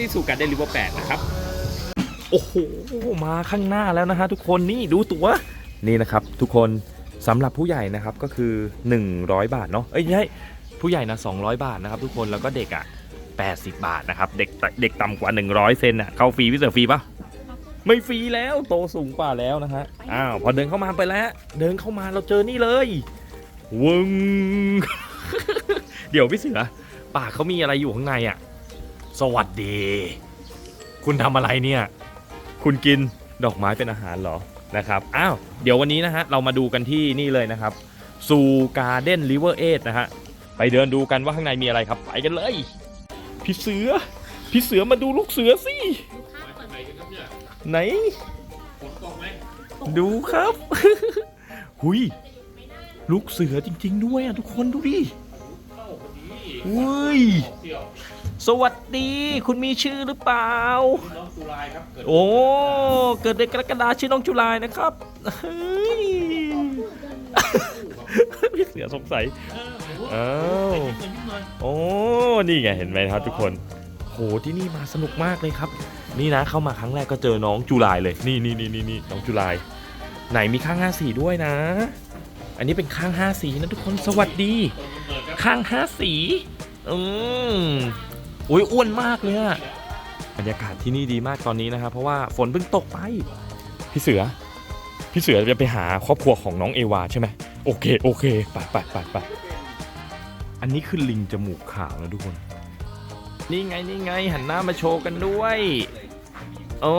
ก้ามินิซูกันได้ริเวอร์แปดนะครับ โอ้โห มาข้างหน้าแล้วนะฮะทุกคนนี่ดูตัวนี่นะครับ ทุกคนสำหรับผู้ใหญ่นะครับก็คือ 100 บาทเนาะเอ้ยไม่ใช่ผู้ใหญ่นะ200 บาทนะครับทุกคนแล้วก็เด็กอะ80 บาทนะครับเด็กเด็กต่ำกว่า 100 เซนอะเข้าฟรีพี่เสือฟรีปะไม่ฟรีแล้วโตสูงกว่าแล้วนะฮะอ้าวพอเดินเข้ามาไปแล้ว เดินเข้ามาเราเจอนี่เลยวึงเดี๋ยวพี่เสือปากเขามีอะไรอยู่ข้างในอะ สวัสดี คุณทำอะไรเนี่ย คุณกินดอกไม้เป็นอาหารเหรอนะครับอ้าวเดี๋ยววันนี้นะฮะเรามาดูกันที่นี่เลยนะครับซูการ์เด้นริเวอร์เอทนะฮะไปเดินดูกันว่าข้างในมีอะไรครับ ไปกันเลย พี่เสือ พี่เสือมาดูลูกเสือสิไหน ดูครับ หุยลูกเสือจริง ๆ ด้วยอะทุกคนดูดิ อุ้ย สวัสดี คุณมีชื่อหรือเปล่า น้องจุลายครับเกิดโอ้ เกิดเดือนกรกฎาชื่อน้องจุลายนะครับเฮ้ยพี่เสือสงสัยอ้าวโอ้ นี่ไงเห็นไหมครับทุกคน โห ที่นี่มาสนุกมากเลยครับ นี่นะเข้ามาครั้งแรกก็เจอน้องจุลายเลย นี่นี่นี่นี่นี่น้องจุลาย ไหนมีข้างห้าสีด้วยนะ อันนี้เป็นข้างห้าสีนะทุกคน สวัสดี ข้างห้าสี อืมโอ้ยอ้วนมากเลยอะบรรยากาศที่นี่ดีมากตอนนี้นะครับเพราะว่าฝนเพิ่งตกไป พี่เสือ พี่เสือจะไปหาครอบครัวของน้องเอวาใช่ไหมโอเคโอเคไปไปไปไปอันนี้คือลิงจมูกขาวนะทุกคน นี่ไงนี่ไงหันหน้ามาโชว์กันด้วยโอ้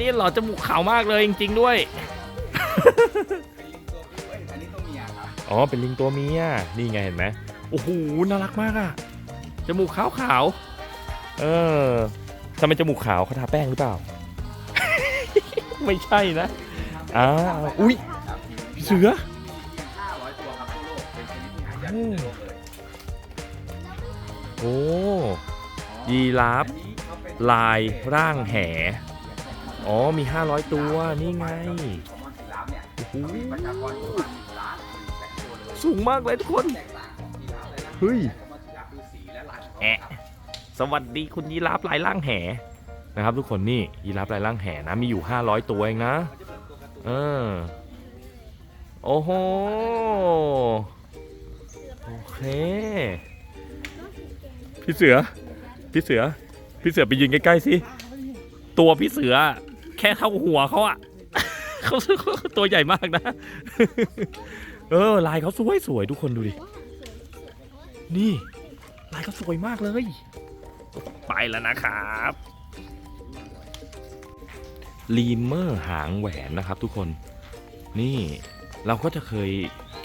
นี่หล่อจมูกขาวมากเลยจริง ๆ ด้วย อ๋อ เป็นลิงตัวเมีย นี่ไงเห็นไหมโอ้โห น่ารักมากอะจมูกขาวขาวเออทำไมจมูกขาวเขาทาแป้งหรือเปล่า ไม่ใช่นะอ้าอุ้ยเสือโอ้ยีราฟอันนี้เขาเป็นลายร่างแห อ๋อ มี 500 ตัว นี่ไงของมันสีล้ามเนี่ยโอ้โห สูงมากเลยทุกคนเฮ้ยของมันสีล้ามดูสีและลายขอะสวัสดีคุณยีราฟลายร่างแหนะครับ ทุกคนนี่ยีราฟลายร่างแหนะมีอยู่ 500 ตัวเองนะเออโอ้โหโอเคพี่เสือ พี่เสือ พี่เสือไปยืนใกล้ๆสิ ตัวพี่เสือ แค่เท่าหัวเขาอะเขาตัวใหญ่มากนะ เออลายเขาสวยสวยๆทุกคนดูดิ นี่ ลายเขาสวยมากเลย ไปแล้วนะครับลีเมอร์หางแหวนนะครับทุกคน นี่เราก็จะเคย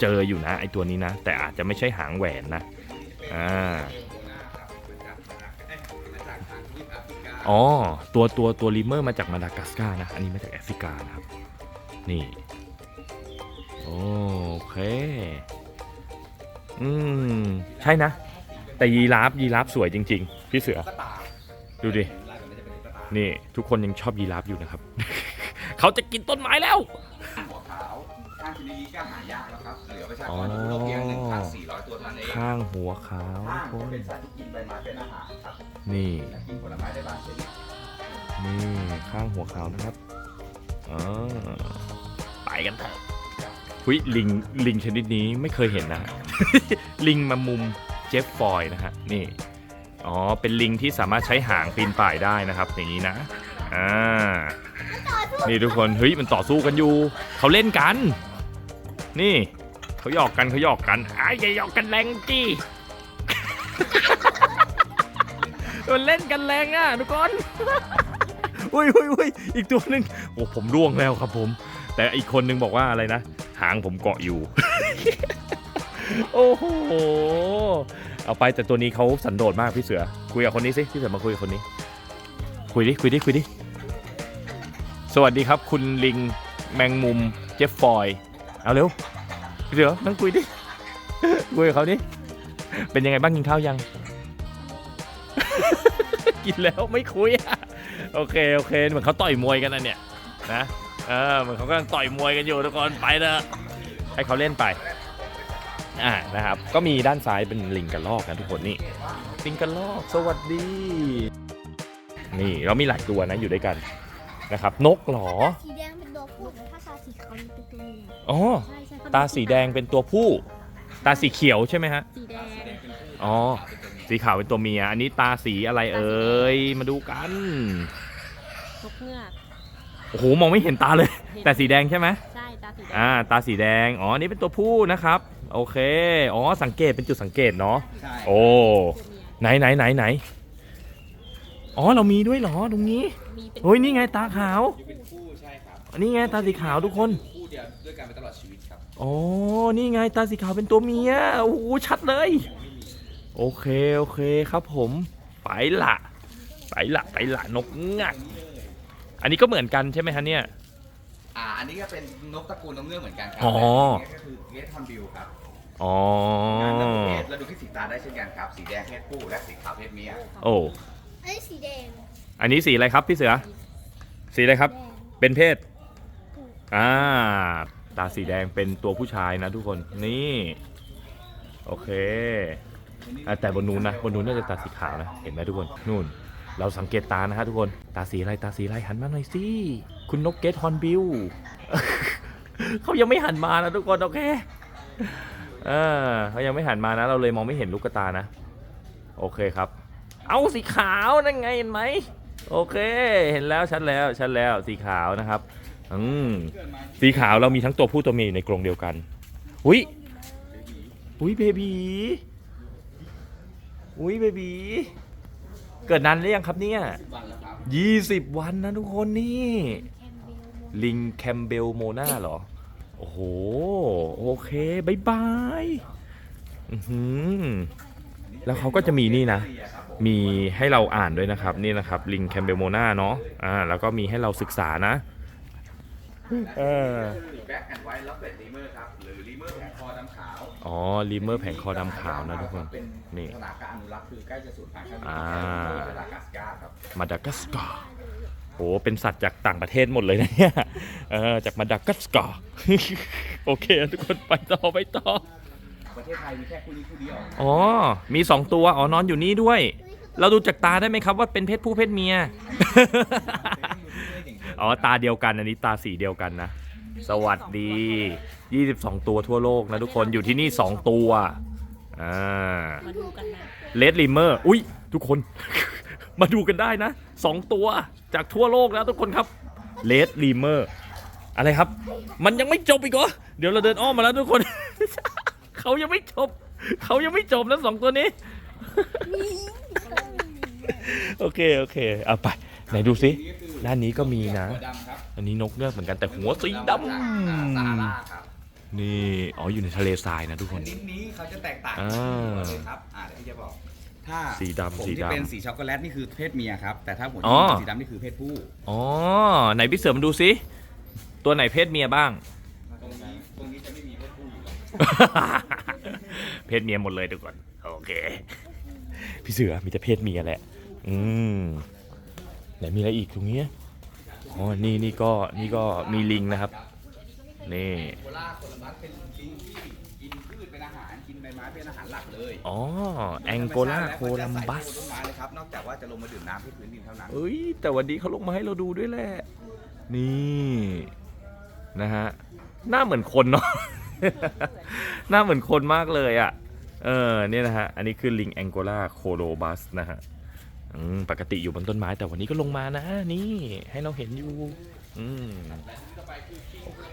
เจออยู่นะไอตัวนี้นะ แต่อาจจะไม่ใช่หางแหวนนะอ่าอ๋อตัวตัวตัวลีเมอร์มาจากมาดากัสการ์นะ อันนี้มาจากแอฟริกานะครับ นี่ โอเค อืม ใช่นะ แต่ยีราฟยีราฟสวยจริง ๆ พี่เสือกระต่ายดูดิลายแบบนี้จะเป็นกระต่ายนี่ ทุกคนยังชอบยีราฟอยู่นะครับ เขาจะกินต้นไม้แล้ว หัวขาวข้างชนิดนี้ก็หายากแล้วครับเหลือประชากรอยู่โลกเพียง1,400ตัวเท่านั้นเองข้างหัวขาวข้างทุกคจะนเป็นสัตว์ที่กินใบไม้เป็นอาหารครับนี่ และกินผลไม้ได้บางชนิดนี่ ข้างหัวขาวนะครับอ่าไปกันเถอะ หุยลิงลิงชนิดนี้ไม่เคยเห็นนะ ลิงมามุมเจฟฟอยด์นะฮะนี่อ๋อเป็นลิงที่สามารถใช้หางปีนป่ายได้นะครับ อย่างนี้นะอ่านี่ทุกคนเฮ้ยมันต่อสู้กันอยู่เขาเล่นกัน นี่เขาหยอกกันเขาหยอกกันไอ้ยอย่าหยอกกันแรงจีมันเล่นกันแรงอะทุกคนอุ้ยอุ้ยอุ้ยอีกตัวหนึ่งโอ้ผมร่วงแล้วครับผม แต่อีกคนนึงบอกว่าอะไรนะหางผมเกาะอยู่ โอ้โห เอาไปแต่ตัวนี้เขาสันโดษมากพี่เสือ คุยกับคนนี้สิพี่เสือมาคุยกับคนนี้ คุยดิคุยดิคุยดิ สวัสดีครับ คุณลิงแมงมุมเจฟฟอย เอาเร็วพี่เสือนั่งคุยดิ คุยกับเขาดิ เป็นยังไงบ้างกินข้าวยัง กินแล้วไม่คุยอะโอเคโอเคเหมือนเขาต่อยมวยกันนะเนี่ยนะ เออเหมือนเขากำลังต่อยมวยกันอยู่ทุกคนไปเถอะให้เขาเล่นไปอ่านะครับ ก็มีด้านซ้ายเป็นลิงกระลอกนะทุกคนนี่ลิงกระลอกสวัสดี นี่เรามีหลายตัวนะอยู่ด้วยกันนะครับ นกเหรอสีแดงเป็นตัวผู้แต่ถ้าตาสีขาวเป็นตัวเมียอ๋อใช่ใช่ตาสีแดงเป็นตัวผู้ ตาสีเขียวใช่ไหมฮะสีแดงอ๋อสีขาวเป็นตัวเมีย อันนี้ตาสีอะไรเอ่ยมาดูกันนกเงือก โอ้โหมองไม่เห็นตาเลย แต่สีแดงใช่ไหมใช่ตาสีแดงอ่าตาสีแดงอ๋ออันนี้เป็นตัวผู้นะครับ โอเคอ๋อสังเกตเป็นจุดสังเกตเนาะใช่โอ้ตัวเมียไหนไหนไหนไหนอ๋อเรามีด้วยเหรอตรงนี้มีเป็นโอ้ยนี่ไงตาขาวอยู่เป็นคู่ใช่ครับอันนี้ไงตาสีขาวทุกคนคู่เดียวด้วยกันไปตลอดชีวิตครับอ๋อนี่ไงตาสีขาวเป็นตัวเมียโอ้โหชัดเลยโอเคโอเคครับผม ไปละไปละไปละนกงัก อันนี้ก็เหมือนกันใช่ไหมฮะเนี่ย อ่า อันนี้ก็เป็นนกตระกูลนกเงือกเหมือนกันครัอ๋อ แต่อันนี้ก็คือเกรทฮอนบิลครับอ๋อ งานระบบเพศเราดูที่สีตาได้เช่นกันครับ สีแดงเพศผู้และสีขาวเพศเมียโอ้ไอ้ยสีแดงอันนี้สีอะไรครับพี่เสือ สีอะไรครับ แดงเป็นเพศ อ่า ตาสีแดงเป็นตัวผู้ชายนะทุกคน นี่ โอเค อะแต่บนนู้นนะบนนู้นน่าจะตาสีขาวนะ เห็นไหมทุกคน นู่น เราสังเกตตานะฮะทุกคน ตาสีอะไรตาสีอะไรหันมาหน่อยสิ คุณนกเกตฮอนบิลเขายังไม่หันมานะทุกคนโอเคเออเขายังไม่หันมานะ เราเลยมองไม่เห็นลูกตานะ โอเคครับ เอาสีขาวนั่นไงเห็นไหมโอเค เห็นแล้วชัดแล้วชัดแล้วสีขาวนะครับ อืมสีขาวเรามีทั้งตัวผู้ตัวเมียอยู่ในกรงเดียวกันอุ้ยอุ้ยเบบีอุ้ยเบบี เกิดนานหรือยังครับเนี่ยวันแล้วครับยี่สิบวันนะทุกคนนี่ ลิงแคมเบลโมนาเหรอ โอ้โห โอเคบายบายแล้วเขาก็จะมีนี่นะ มีให้เราอ่านด้วยนะครับ นี่นะครับ ลิงแคมเบลโมนาเนาะ อ่า แล้วก็มีให้เราศึกษานะ เออแบ็กแอนไวท์แล้วเป็นลีเมอร์ครับ อ๋อลิเมอร์แผงคอดำขาวนะทุกคนเป็นนี่สถานการอนุรักษ์คือใกล้จะสูญพันธุ์ครับอ่าเวลากัสกาครับมาดากัสการ์โอ้เป็นสัตว์จากต่างประเทศหมดเลยนะเนี่ยเออจากมาดากัสการ์ โอเคทุกคนไปต่อไปต่อ ประเทศไทยมีแค่คู่นี้คู่เดียวอ๋อ มีสองตัว อ๋อ นอนอยู่นี่ด้วย เราดูจากตาได้ไหมครับว่าเป็นเพศผู้เพศเมีย อ๋อ ตาเดียวกัน อันนี้ตาสีเดียวกันนะ สวัสดี 22 ตัวทั่วโลกนะทุกคนอยู่ที่นี่ 2 ตัวอ่ามาดูกันนะเลดลิเมอร์อุ้ยทุกคน มาดูกันได้นะ 2 ตัวจากทั่วโลกนะทุกคนครับเลดลิเมอร์อะไรครับ มันยังไม่จบอีกเหรอเดี๋ยวเราเดินอ้อมมาแล้วทุกคน เขายังไม่จบ เขายังไม่จบนะสองตัวนี้ โอเค โอเค เอาไป ไหนดูสิด้านนี้ก็มีนะหัวดำครับอันนี้นกเงือกเหมือนกันแต่หัวสีดจากซาฮาราครับำนี่ อ๋ออยู่ในทะเลทรายนะทุกคนชนิดนี้เขาจะแตกต่างอ่าเลยครับอ่าเดี๋ยวพี่จะบอก ถ้าสีดำผมสีที่ดำเป็นสีช็อกโกแลตนี่คือเพศเมียครับ แต่ถ้าผมอ๋อที่เป็นสีดำนี่คือเพศผู้ อ๋อ ไหนพี่เสือมาดูสิตัวไหนเพศเมียบ้าง ตรงนี้ตรงนี้จะไม่มีเพศผู้อยู่แล้วเพศเมียหมดเลยทุกคนโอเค พี่เสือมีแต่เพศเมียแหละ อืม ไหนมีอะไรอีกตรงเนี้ยอ๋อนี่นี่ก็นี่ก็มีลิงนะครับ นี่โคล่าโคลัมบัสเป็นลิงที่กินพืชเป็นอาหารกินใบไม้เป็นอาหารหลักเลยอ๋อแองโกลาโคลัมบัสต้นไม้เลยครับนอกจากว่าจะลงมาดื่มน้ำที่พื้นดินเท่านั้นเอ้ยแต่วันนี้เขาลงมาให้เราดูด้วยแหละนี่นะฮะหน้าเหมือนคนเนาะหน้าเหมือนคนมากเลยอะเออเนี่ยนะฮะ อันนี้คือลิงแองโกลาโคโ b บัสนะฮะอืม ปกติอยู่บนต้นไม้แต่วันนี้ก็ลงมานะ นี่ให้เราเห็นอยู่ อืมโอเค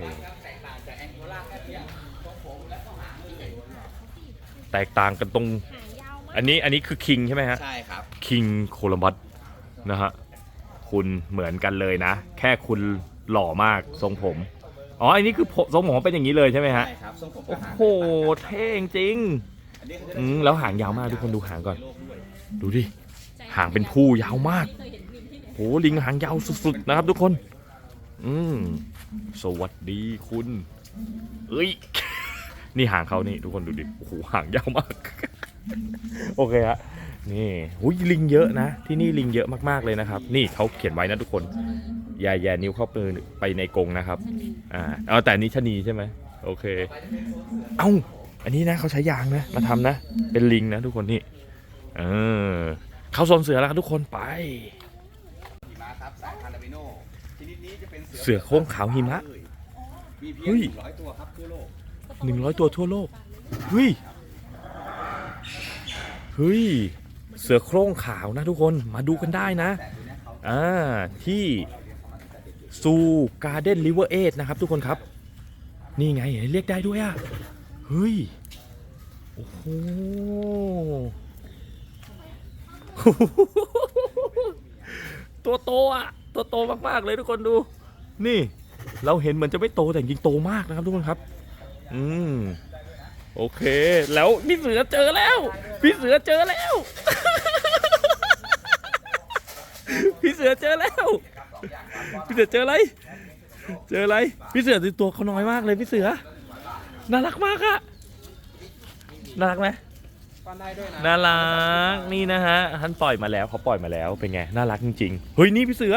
แตกต่างกันตรงหางยาวมากอันนี้อันนี้คือคิงใช่ไหมฮะใช่ครับคิงโคลัมบัสนะฮะคุณเหมือนกันเลยนะ แค่คุณหล่อมากทรงผม อ๋ออันนี้คือผมทรงผมเป็นอย่างนี้เลยใช่ไหมฮะใช่ครับทรงผมโอ้ก็หางโหเท่จริงอันนี้เขาจะอืมแล้วหางยาวมากทุกคนดูหางก่อนโลกด้วยดูดิ หางเป็นผู้ยาวมากโหลิงหางยาวสุดๆนะครับทุกคน อืมสวัสดีคุณ เอ้ย นี่หางเขานี่ทุกคนดูดิ โอ้โหหางยาวมาก โอเคฮะ นี่หุยลิงเยอะนะ ที่นี่ลิงเยอะมากๆเลยนะครับ นี่เขาเขียนไว้นะทุกคน อย่าอย่นิ้วเข้าไปไปในกรงนะครับ อ่า เอาแต่นี้ชะนีใช่ไหม โอเค เอ้า อันนี้นะเขาใช้ยางนะ มาทำนะ เป็นลิงนะทุกคนนี่ เออ เข้าโซนเสือแล้วครับทุกคนไป หิมะครับสายพันธุ์ลาเบโนชนิดนี้จะเป็นเสือโคร่งขาวหิมะมีเพียเฮ้งยร้อยตัวครับทั่วโลกหนึ่งร้อยตัวทั่วโลกเฮ้ยเฮ้ยเสือโคร่งขาวนะทุกคนมาดูกันได้นะแต่ตัวเนี้ยเขาอ่าที่ซูการ์เด้นริเวอร์เอนะครับทุกคนครับ นี่ไงเรียกได้ด้วยอะเฮ้ย โอ้โห ตัวโตอะ ตัวโตมากๆเลยทุกคนดู นี่ เราเห็นเหมือนจะไม่โตแต่จริงโตมากนะครับทุกคนครับ อืมโอเค แล้วพี่เสือเจอแล้ว พี่เสือเจอแล้ว พี่เสือเจอแล้ว พี่เสือเจออะไร เจออะไร พี่เสือตัวเขาน้อยมากเลยพี่เสือ น่ารักมากอะน่ารักไหม ปั้นได้ด้วยนะน่ารักนี่นะฮะท่านปล่อยมาแล้วเขาปล่อยมาแล้วเป็นไงน่ารักจริงๆเฮ้ยนี่พี่เสือ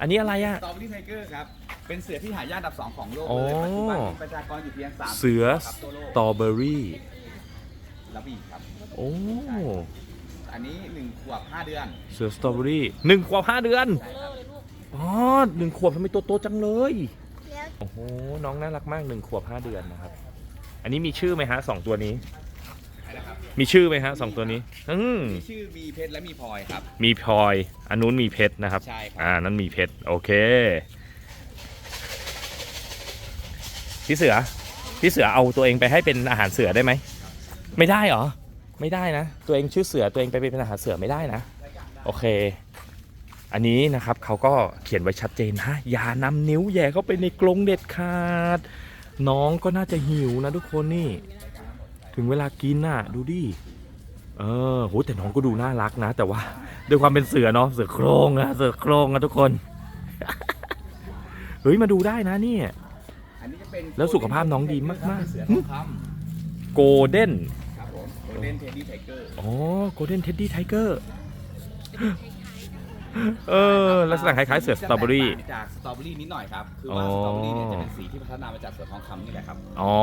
อันนี้อะไรอะสตรอเบอรี่ไทเกอร์ครับ เป็นเสือที่หายากอันดับสองของโลกอ๋อเลย ปัจจุบันมีประชากรอยู่เพียงสามเสือครับตัวโลสกตรอเบอรี่ลาบีครับ โอ้อันนี้หนึ่งขวบห้าเดือน เสือสตรอเบอรี่หนึ่งขวบห้าเดือนเลิกเลยลูกอ๋อหนึ่งขวบทำไมตัวโตจังเลยแล้วโอ้โหน้องน่ารักมากหนึ่งขวบห้าเดือนนะครับ อันนี้มีชื่อไหมฮะสองตัวนี้นะครับ มีชื่อไหมฮะสองตัวนี้อืมมีชื่อมีเพชรและมีพลอยครับ มีพลอย อันนู้นมีเพชรนะครับ ใช่ครัอ่านั้นมีเพชรโอเค พี่เสือ พี่เสือเอาตัวเองไปให้เป็นอาหารเสือได้ไหม ไม่ได้เหรอ ไม่ได้นะ ตัวเองชื่อเสือตัวเองไปเป็นอาหารเสือไม่ได้นะ โอเค อันนี้นะครับเขาก็เขียนไว้ชัดเจนนะอย่านำนิ้วแหย่เข้าไปในกรงเด็ดขาด น้องก็น่าจะหิวนะทุกคนนี่ ถึงเวลากินน่ะ ดูดิเออโหแต่น้องก็ดูน่ารักนะ แต่ว่า ด้วยความเป็นเสือเนาะเสือโครงอะเสือโครงอะทุกคน เฮ้ยมาดูได้นะเนี่ย อันนี้จะเป็นแล้วสุขภาพน้องดีมากๆ เสือทองคโกลเด้นำครับผมโกลเด้นเทดดี้ไทเกอร์ อ๋อโกลเด้นเท็ดดี้ไทเกอร์ เออ ลักษณะคล้ายๆเสือสตรอเบอรี่จากสตรอเบอรี่นิดหน่อยครับ คือว่าอ๋อสตรอเบอรี่เนี่ยจะเป็นสีที่พัฒนามาจากเสือทองคำนี่แหละครับ อ๋อ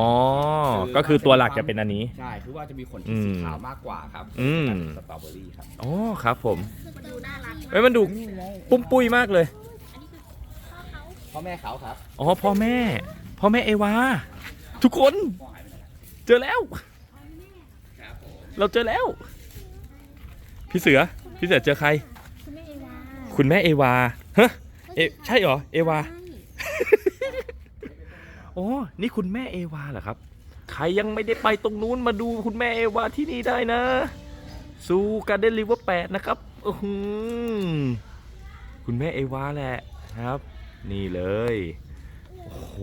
ก็คือตัวหลักจะเป็นอันนี้ ใช่ คือว่าจะมีขนที่สีอืมขาวมากกว่าครับอืม สตรอเบอรี่ครับ อ๋อครับผมดูน่ารักเฮ้ยมันดูปุ้มปุ้ยมากเลย พ่อแม่เขาครับอ๋อพ่อแม่ พ่อแม่เอวา ทุกคน พ่อหายไปไหนแล้วเจอแล้ว ครับผมเราเจอแล้ว พี่เสือ พี่เสือเจอใคร คุณแม่เอวาคุณแม่เอวาฮะเอใช่เหรอเอวาอ๋อนี่คุณแม่เอวาเหรอครับ ใครยังไม่ได้ไปตรงนู้นมาดูคุณแม่เอวาที่นี่ได้นะซูการ์เด้นริเวอร์แปดนะครับอื้อหือคุณแม่เอวาแหละครับ นี่เลย โอ้โห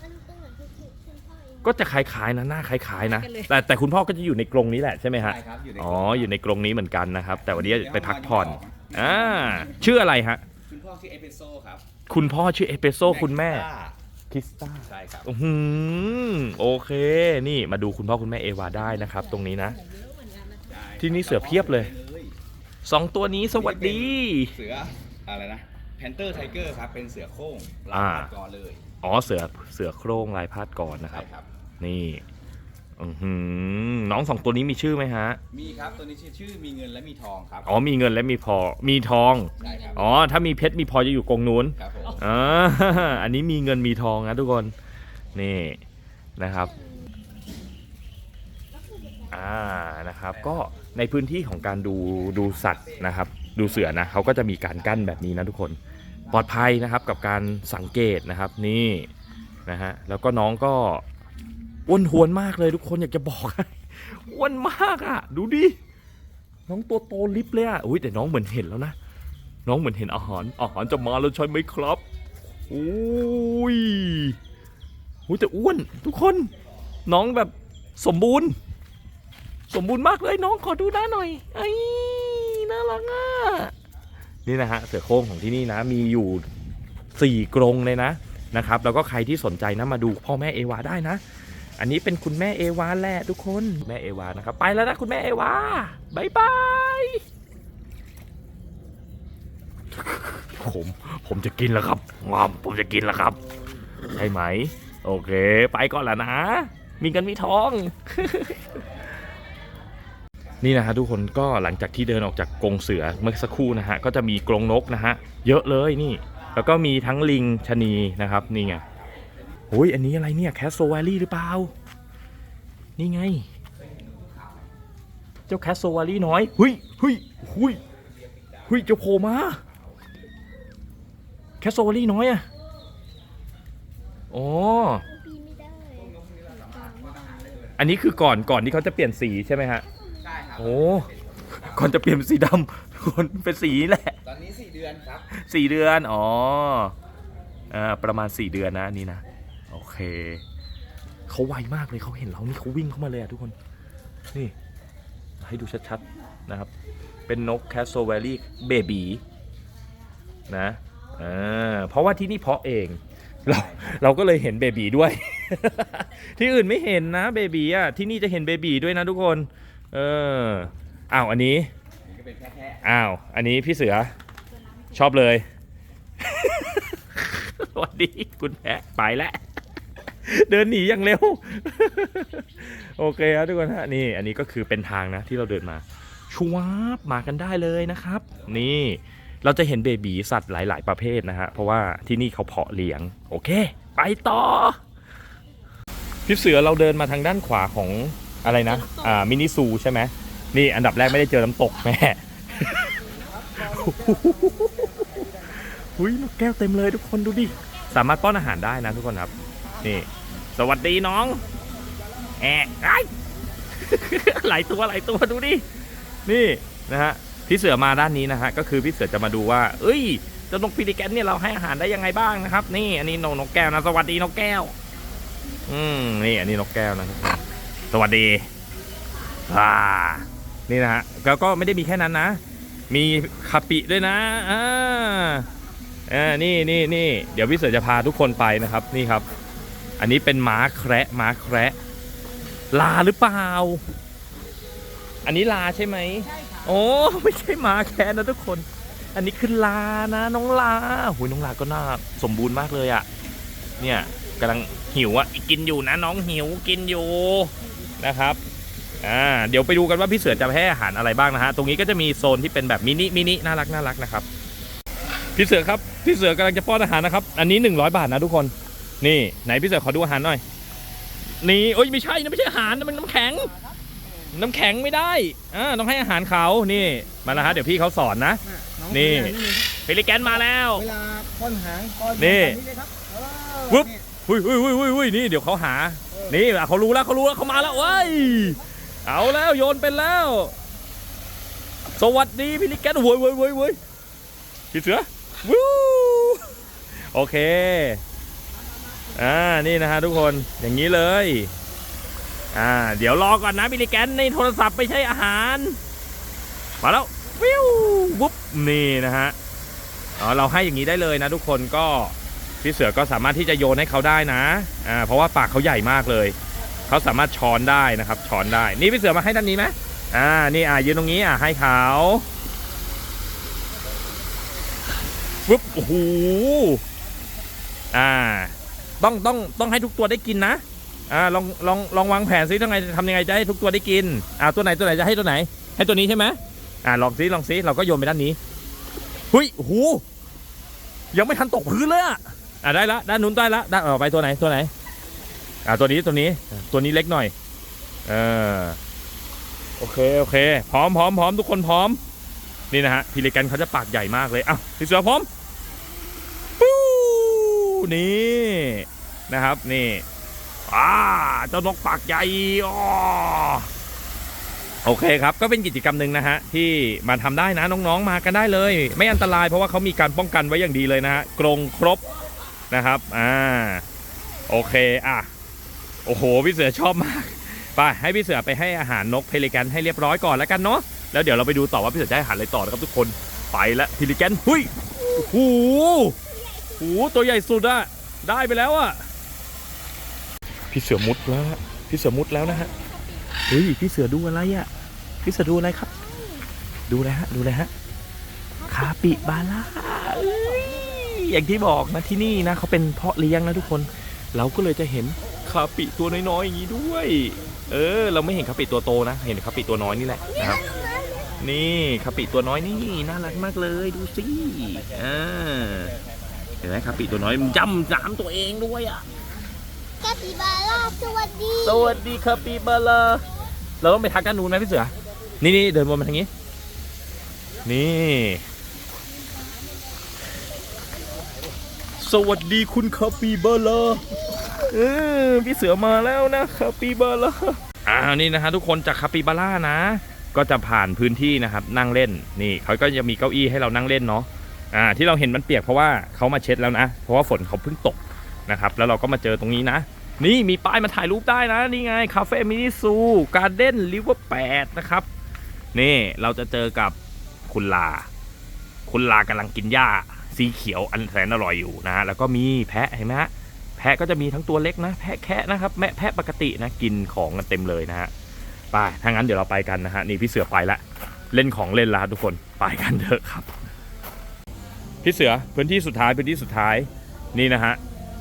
มันก็เหมือนคุณคุณพ่อเองก็จะคล้ายๆนะหน้าคล้ายๆนะแต่แต่คุณพ่อก็จะอยู่ในกรงนี้แหละใช่ไหมฮะใช่ครับอยู่ในอ๋ออยู่ในกรงนี้เหมือนกันนะครับ แต่วันนี้ไปพักผ่อน อ่าชื่ออะไรฮะ คุณพ่อชื่อเอเปโซครับคุณพ่อชื่อเอสเปรสโซ่คุณแม่คริสตาใช่ครับ อื้อหือโอเค นี่มาดูคุณพ่อคุณแม่เอวาได้นะครับ ตรงนี้นะใช่ที่นี่เสือเพียบเลย สองตัวนี้สวัสดี เสืออะไรนะแพนเตอร์ไทเกอร์ครับเป็นเสือโคร่งลาอ่ายกอเลยอ๋อเสือเสือโคร่งลายพาดก่อนนะคใช่รับ ครับ นี่ อือหือน้องสองตัวนี้มีชื่อไหมฮะ มีครับตัวนี้ชื่อชื่อมีเงินและมีทองครับอ๋อมีเงินและมีพอมีทอง ใช่ครับอ๋อ ถ้ามีเพชรมีพลอยจะอยู่กรงนู้นครับผมอ่า อันนี้มีเงินมีทองนะทุกคน นี่นะครับ อ่า นะครับ ก็ในพื้นที่ของการดูดูสัตว์นะครับ ดูเสือนะเขาก็จะมีการกั้นแบบนี้นะทุกคน ปลอดภัยนะครับกับการสังเกตนะครับ นี่นะฮะ แล้วก็น้องก็ อ้วนทวนมากเลยทุกคนอยากจะบอกอ้วนมากอะ่ะ ดูดิ น้องตัวโตลิบเลยอะ่ะอุ้ยแต่น้องเหมือนเห็นแล้วนะ น้องเหมือนเห็นอาหาร อาหารจะมาแล้วใช่ไหมครับโอ้ยโอ้ยแต่อ้วนทุกคน น้องแบบสมบูรณ์ สมบูรณ์มากเลยน้องขอดูหน้าหน่อย ไอ้น่ารักอะ นี่นะฮะเสือโคร่งของที่นี่นะ มีอยู่4กรงเลยนะนะครับ แล้วก็ใครที่สนใจนะมาดูพ่อแม่เอวาได้นะ อันนี้เป็นคุณแม่เอวาแหละทุกคนแม่เอวานะครับ ไปแล้วนะคุณแม่เอวาบายบายผมผมจะกินแล้วครับงอมผมจะกินแล้วครับใช่ไหม โอเค ไปก่อนล้วนะ มีเงินมีทอง นี่นะฮะทุกคนก็หลังจากที่เดินออกจากกรงเสือเมื่อสักครู่นะฮะก็จะมีกรงนกนะฮะเยอะเลยนี่ แล้วก็มีทั้งลิงชะนีนะครับนี่ไง โอ้ยอันนี้อะไรเนี่ยแคสโซวาลี่หรือเปล่า นี่ไง เจ้าแคสโซวาลี่น้อยเฮ้ยเฮ้ยเฮ้ยเฮ้ยเจ้าโผล่มาแคสโซวาลี่น้อยอะอ๋อปีนไม่ได้อันนี้คือก่อนก่อนที่เขาจะเปลี่ยนสีใช่ไหมฮะใช่ครับโอ้ก่อนจะเปลี่ยนเป็นสีดำคนเป็นสีแหละ ตอนนี้4เดือนครับสี่เดือน อ๋อ อ่า ประมาณสี่เดือนนะอันนี่นะโอ เคเขาไวมากเลยเขาเห็นเรานี่เขาวิ่งเข้ามาเลยอะทุกคนนี่ให้ดูชัดๆนะครับ เป็นนกแคสโซเวลี่เบบีนะอ่าเพราะว่าที่นี่เพาะเองเราเราก็เลยเห็นเบบีด้วย ที่อื่นไม่เห็นนะเบบีอะที่นี่จะเห็นเบบีด้วยนะทุกคน เอออ้าวอันนี้อ้าวอันนี้พี่เสือชอบเลย สวัสดีคุณแพะไปแล้ว เดินหนีอย่างเร็ว โอเคครับทุกคนฮะนี่ อันนี้ก็คือเป็นทางนะที่เราเดินมาชวาบมากันได้เลยนะครับ นี่เราจะเห็นเบบีสัตว์หลาย ๆ ประเภทนะฮะ เพราะว่าที่นี่เขาเพาะเลี้ยง โอเค ไปต่อ พี่เสือเราเดินมาทางด้านขวาของอะไรนะ อ่า มินิซูใช่ไหม นี่อันดับแรกไม่ได้เจอน้ำตกแม่หุยนกแก้วเต็มเลยทุกคนดูดิ สามารถป้อนอาหารได้นะทุกคนครับ นี่ สวัสดีน้อง แอะไอ้หลายตัวหลายตัวดูดิ นี่นะฮะ พี่เสือมาด้านนี้นะฮะ ก็คือพี่เสือจะมาดูว่า เอ้ยเจ้านกพิริแกนเนี่ยเราให้อาหารได้ยังไงบ้างนะครับ นี่อันนี้นกนกแก้วนะ สวัสดีนกแก้ว อืมนี่อันนี้นกแก้วนะสวัสดีอ่านี่นะฮะ แล้วก็ไม่ได้มีแค่นั้นนะ มีคาปิด้วยนะ อ่าอ่านี่นี่นี่ เดี๋ยวพี่เสือจะพาทุกคนไปนะครับ นี่ครับ อันนี้เป็นม้าแคระม้าแคระลาหรือเปล่า อันนี้ลาใช่ไหมโอ้ไม่ใช่ม้าแคระนะทุกคน อันนี้คือลานะน้องลาหุยน้องลาก็น่าสมบูรณ์มากเลยอะเนี่ยกำลังหิวอะกินอยู่นะน้องหิวกินอยู่นะครับอ่าเดี๋ยวไปดูกันว่าพี่เสือจะให้อาหารอะไรบ้างนะฮะ ตรงนี้ก็จะมีโซนที่เป็นแบบมินิมินิน่ารักน่ารักนะครับ พี่เสือครับ พี่เสือกำลังจะป้อนอาหารนะครับ อันนี้ 100 บาทนะทุกคน นี่ไหนพี่เสือขอดูอาหารหน่อย นี่เอ้ยไม่ใช่นะไม่ใช่อาหารนะมันน้ำแข็ง น้ำแข็งไม่ได้อ่าต้องให้อาหารเขานี่มาแล้วฮะเดี๋ยวพี่เขาสอนนะ นี่ เพลิแกนมาแล้วเวลาป้อนหางป้อนนี่แบบเลยครับเออวึบหุยหุยหุยหุยหุยนี่เดี๋ยวเขาหา นี่อะเขารู้แล้วเขารู้แล้วเขามาแล้วเว้ยเอาแล้วโยนเป็นแล้ว สวัสดีพี่ลิกแกนโว้ยโว้ยโว้ยโว้ยพี่เสือวู้โอเค อ่านี่นะฮะทุกคนอย่างนี้เลยอ่าเดี๋ยวรอก่อนนะบิลลิแกนในโทรศัพท์ไม่ใช่อาหาร มาแล้ววิววุ๊บนี่นะฮะอ๋อเราให้อย่างนี้ได้เลยนะทุกคนก็พี่เสือก็สามารถที่จะโยนให้เขาได้นะอ่าเพราะว่าปากเขาใหญ่มากเลย เขาสามารถช้อนได้นะครับช้อนได้ นี่พี่เสือมาให้ด้านนี้ไหมอ่านี่อ่ายืนตรงนี้อ่าให้เขาปุ๊บโอ้โหอ่า ต้องต้องต้องให้ทุกตัวได้กินนะอ่าลองลองลองวางแผนซิทำไงทำยังไงจะให้ทุกตัวได้กินอ่าตัวไหนตัวไหนจะให้ตัวไหน ให้ตัวนี้ใช่ไหมอ่าลองซิลองซิเราก็โยนไปด้านนี้หุยโอ้โหยังไม่ทันตกพื้นเลยอะอะได้ละด้านนู้นได้ละด้านเออไปตัวไหนตัวไหนอ่าตัวนี้ตัวนี้ตัวนี้เล็กหน่อยเออโอเคโอเค พร้อมพร้อมพร้อมทุกคนพร้อมนี่นะฮะพิลิกันเขาจะปากใหญ่มากเลยอ้าวพี่เสือพร้อม นี่นะครับนี่อ่าเจ้านกปากใหญ่อ๋อโอเคครับ ก็เป็นกิจกรรมหนึ่งนะฮะ ที่มาทำได้นะน้องๆมากันได้เลย ไม่อันตรายเพราะว่าเขามีการป้องกันไว้อย่างดีเลยนะฮะกรงครบนะครับอ่าโอเคอะโอ้โหพี่เสือชอบมากไปให้พี่เสือไปให้อาหารนกเพลิกันให้เรียบร้อยก่อนแล้วกันเนาะแล้วเดี๋ยวเราไปดูต่อว่าพี่เสือจะให้อาหารอะไรต่อนะครับทุกคนไปแล้วเพลิกันหุยโอ้โหโอ้ หตัวใหญ่สุดอะได้ไปแล้วอะพี่เสือมุดแล้วฮะพี่เสือมุดแล้วนะฮะเฮ้ยพี่เสือดูอะไรอะพี่เสือดูอะไรครับ ดูอะไรฮะดูอะไรฮะคาปิบาร่าเอ้ยอย่างที่บอกนะที่นี่นะเขาเป็นเพาะเลี้ยงนะทุกคน เราก็เลยจะเห็นคาปิตัวน้อยๆอย่างนี้ด้วย เออ เราไม่เห็นคาปิตัวโตนะ เห็นคาปิตัวน้อยนี่แหละนะครับนี่คาปิตัวน้อยนี่น่ารักมากเลยดูสิอ่า เห็นไหมคาปิตัวน้อยมันจำจามตัวเองด้วยอะกาปิบาร่าสวัสดีสวัสดีคาปิบาลาเราต้องไปทักกันนู้นไหมพี่เสือ นี่นี่เดินวนมาทางนี้ นี่ สวัสดีคุณคาปิบาลาเออพี่เสือมาแล้วนะคาปิบาลาอ่านี่นะฮะทุกคนจากคาปิบาร่านะ ก็จะผ่านพื้นที่นะครับนั่งเล่น นี่เขาก็จะมีเก้าอี้ให้เรานั่งเล่นเนาะ อ่าที่เราเห็นมันเปียกเพราะว่าเขามาเช็ดแล้วนะ เพราะว่าฝนเขาเพิ่งตกนะครับ แล้วเราก็มาเจอตรงนี้นะ นี่มีป้ายมาถ่ายรูปได้นะ นี่ไงคาเฟ่มินิซูการ์เด้นริเวอร์แปดนะครับ นี่เราจะเจอกับคุณลา คุณลากำลังกินหญ้าสีเขียวอันแสนอร่อยอยู่นะ แล้วก็มีแพะเห็นไหมฮะแพะก็จะมีทั้งตัวเล็กนะ แพะแคะนะครับแม่แพะปกตินะกินของกันเต็มเลยนะฮะไปถ้างั้นเดี๋ยวเราไปกันนะฮะนี่พี่เสือไปละเล่นของเล่นล้วทุกคนไปกันเถอะครับ พี่เสือพื้นที่สุดท้ายพื้นที่สุดท้ายนี่นะฮะ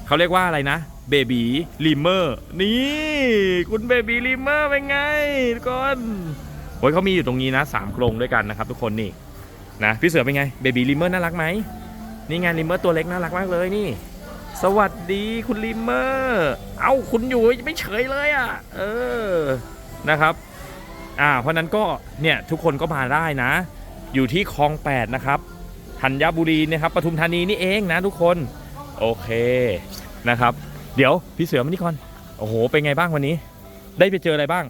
เขาเรียกว่าอะไรนะเบบีลิมเมอร์นี่คุณเบบีลิมเมอร์เป็นไงทุกคนโอ้ยเขามีอยู่ตรงนี้นะสามโครงด้วยกันนะครับทุกคนนี่นะพี่เสือเป็นไงเบบีลิมเมอร์น่ารักไหมนี่ไงลิมเมอร์ตัวเล็กน่ารักมากเลยนี่ สวัสดีคุณลิมเมอร์เอ้าคุณอยู่ไม่เฉยเลยอะเออนะครับอ่าเพราะนั้นก็เนี่ยทุกคนก็มาได้นะ อยู่ที่คลองแปดนะครับ ธัญบุรีนะครับปทุมธานีนี่เองนะทุกคนโอเคนะครับ เดี๋ยวพี่เสือมานี่ก่อนโอ้โหเป็นไงบ้างวันนี้ ได้ไปเจออะไรบ้าง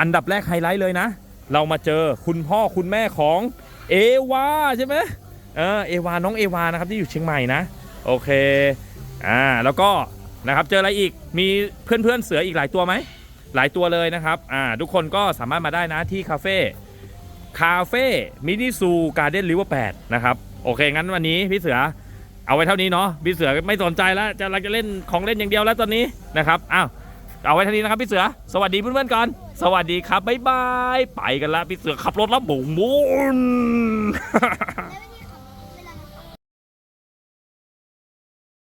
อันดับแรกไฮไลท์เลยนะ เรามาเจอคุณพ่อคุณแม่ของเอวาใช่ไหมเออเอวาน้องเอวานะครับที่อยู่เชียงใหม่นะโอเคอ่าแล้วก็นะครับเจออะไรอีกมีเพื่อนเพื่อนเสืออีกหลายตัวไหมหลายตัวเลยนะครับอ่าทุกคนก็สามารถมาได้นะที่คาเฟ่ คาเฟ่มินิซูการ์เด้นริเวอร์แปดนะครับ โอเค งั้นวันนี้พี่เสือเอาไว้เท่านี้เนาะพี่เสือไม่สนใจแล้วจะเราจะเล่นของเล่นอย่างเดียวแล้วตอนนี้นะครับอ้าวเอาไว้เท่านี้นะครับพี่เสือ สวัสดีเพื่อนๆก่อน สวัสดีครับบ๊ายบาย ไปกันละพี่เสือขับรถแล้วบุ๋มบุ๋น